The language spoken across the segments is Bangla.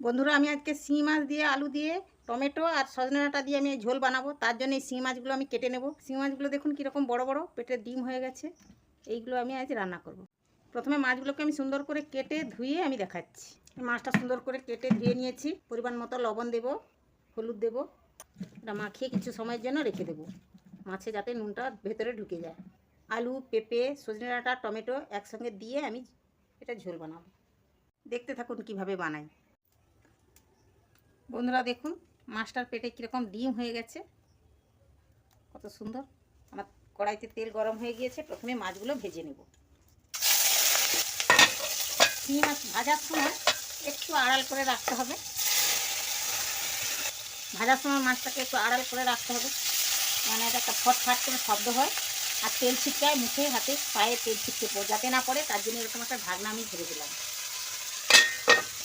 বন্ধুরা, আমি আজকে শিঙি মাছ দিয়ে, আলু দিয়ে, টমেটো আর সজনে ডাঁটা দিয়ে আমি ঝোল বানাবো। তার জন্য এই শিঙি মাছগুলো আমি কেটে নেব। শিঙি মাছগুলো দেখুন কীরকম বড় বড়, পেটে ডিম হয়ে গেছে। এইগুলো আমি আজ রান্না করব। প্রথমে মাছগুলোকে আমি সুন্দর করে কেটে ধুয়ে আমি দেখাচ্ছি। মাছটা সুন্দর করে কেটে ধুয়ে নিয়েছি। পরিমাণ মতো লবণ দেব, হলুদ দেব, এটা মাখিয়ে কিছু সময়ের জন্য রেখে দেবো। মাছে যাতে নুনটা ভেতরে ঢুকে যায়। আলু, পেঁপে, সজনে ডাঁটা, টমেটো একসঙ্গে দিয়ে আমি এটা ঝোল বানাবো। দেখতে থাকুন কীভাবে বানাই। বন্ধুরা দেখুন মাছটার পেটে কীরকম ডিম হয়ে গেছে। কত সুন্দর। আমার কড়াইতে তেল গরম হয়ে গিয়েছে, প্রথমে মাছগুলো ভেজে নেব। শিঙি মাছ ভাজার সময় একটু আড়াল করে রাখতে হবে। ভাজার সময় মাছটাকে একটু আড়াল করে রাখতে হবে। মানে এটা একটা ফটফাট করে শব্দ হয়। আর তেল ছিটকায় মুখে, হাতে পায়ে তেল ছিটকে পড়ে, যাতে না পড়ে, তার জন্য এরকম একটা ঢাকনা আমি ধরে দিলাম।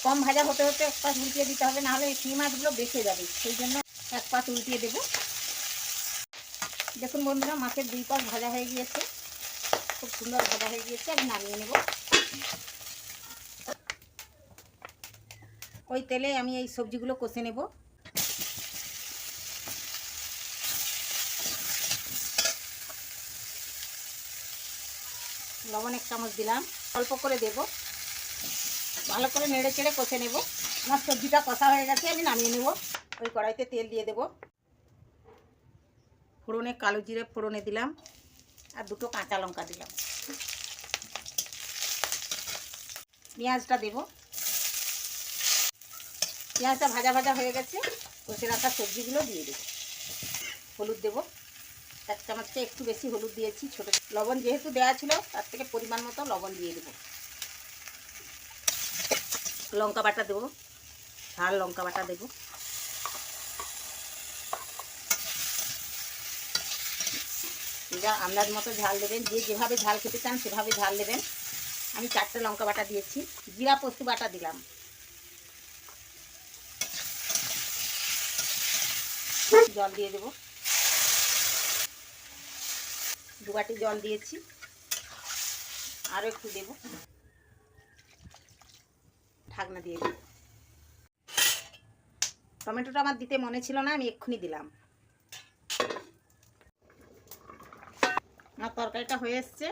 কম ভাজা হতে হতে এক পাশ উল্টিয়ে দিতে হবে, নাহলে এই শিঙি মাছগুলো বেঁচে যাবে। সেই জন্য এক পাশ উল্টিয়ে দেবো। দেখুন বন্ধুরা, মাছের দুই পাশ ভাজা হয়ে গিয়েছে। খুব সুন্দর ভাজা হয়ে গিয়েছে। আমি নামিয়ে নেব। ওই তেলে আমি এই সবজিগুলো কষে নেব। লবণ এক চামচ দিলাম। অল্প করে দেব। ভালো করে নেড়ে চেড়ে কষে নেব। আমার সবজিটা কষা হয়ে গেছে, আমি নামিয়ে নেব। ওই কড়াইতে তেল দিয়ে দেব। ফোড়নে কালো জিরে ফোড়নে দিলাম, আর দুটো কাঁচা লঙ্কা দিলাম। পেঁয়াজটা দেব। পেঁয়াজটা ভাজা ভাজা হয়ে গেছে, কষে রাখা সবজিগুলো দিয়ে দেবো। হলুদ দেবো। এক চামচটা একটু বেশি হলুদ দিয়েছি, ছোটো লবণ যেহেতু দেওয়া ছিল, তার থেকে পরিমাণ মতো লবণ দিয়ে দেবো। লঙ্কা বাটা দেবো। ঝাল লঙ্কা বাটা দেবো। এটা আন্দাজ মতো ঝাল দেবেন। যে যেভাবে ঝাল খেতে চান সেভাবে ঝাল দেবেন। আমি চারটে লঙ্কা বাটা দিয়েছি। জিরা পোস্ত বাটা দিলাম। জল দিয়ে দেবো। দু বাটি জল দিয়েছি। আরও একটু দেব। ঢাকনা দিয়ে দেব টমেটোটা আমার দিতে মনে ছিল না, আমি এক্ষুনি দিলাম। আমার তরকারিটা হয়ে এসছে,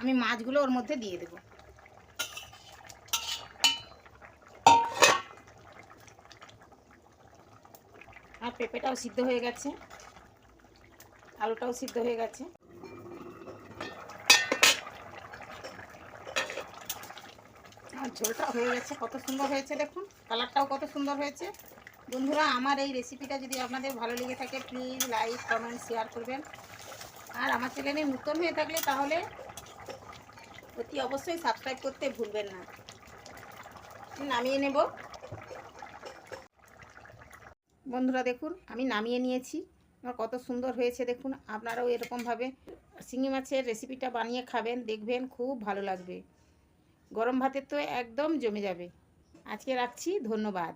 আমি মাছগুলো ওর মধ্যে দিয়ে দেব। আর পেঁপেটাও সিদ্ধ হয়ে গেছে, আলুটাও সিদ্ধ হয়ে গেছে আর ঝোলটা হয়ে গেছে, কত সুন্দর হয়েছে দেখুন, কালারটাও কত সুন্দর হয়েছে। বন্ধুরা, আমার এই রেসিপিটা যদি আপনাদের ভালো লেগে থাকে প্লিজ লাইক কমেন্ট শেয়ার করবেন। আর আমার চ্যানেলে নতুন হয়ে থাকলে তাহলে অতি অবশ্যই সাবস্ক্রাইব করতে ভুলবেন না। নামিয়ে নেব। বন্ধুরা, দেখুন, আমি নামিয়ে নিয়েছি। আমার কত সুন্দর হয়েছে দেখুন, আপনারাও এরকমভাবে শিঙি মাছের রেসিপিটা বানিয়ে খাবেন, দেখবেন খুব ভালো লাগবে। গরম ভাতের তো একদম জমে যাবে। আজকে রাখছি ধন্যবাদ।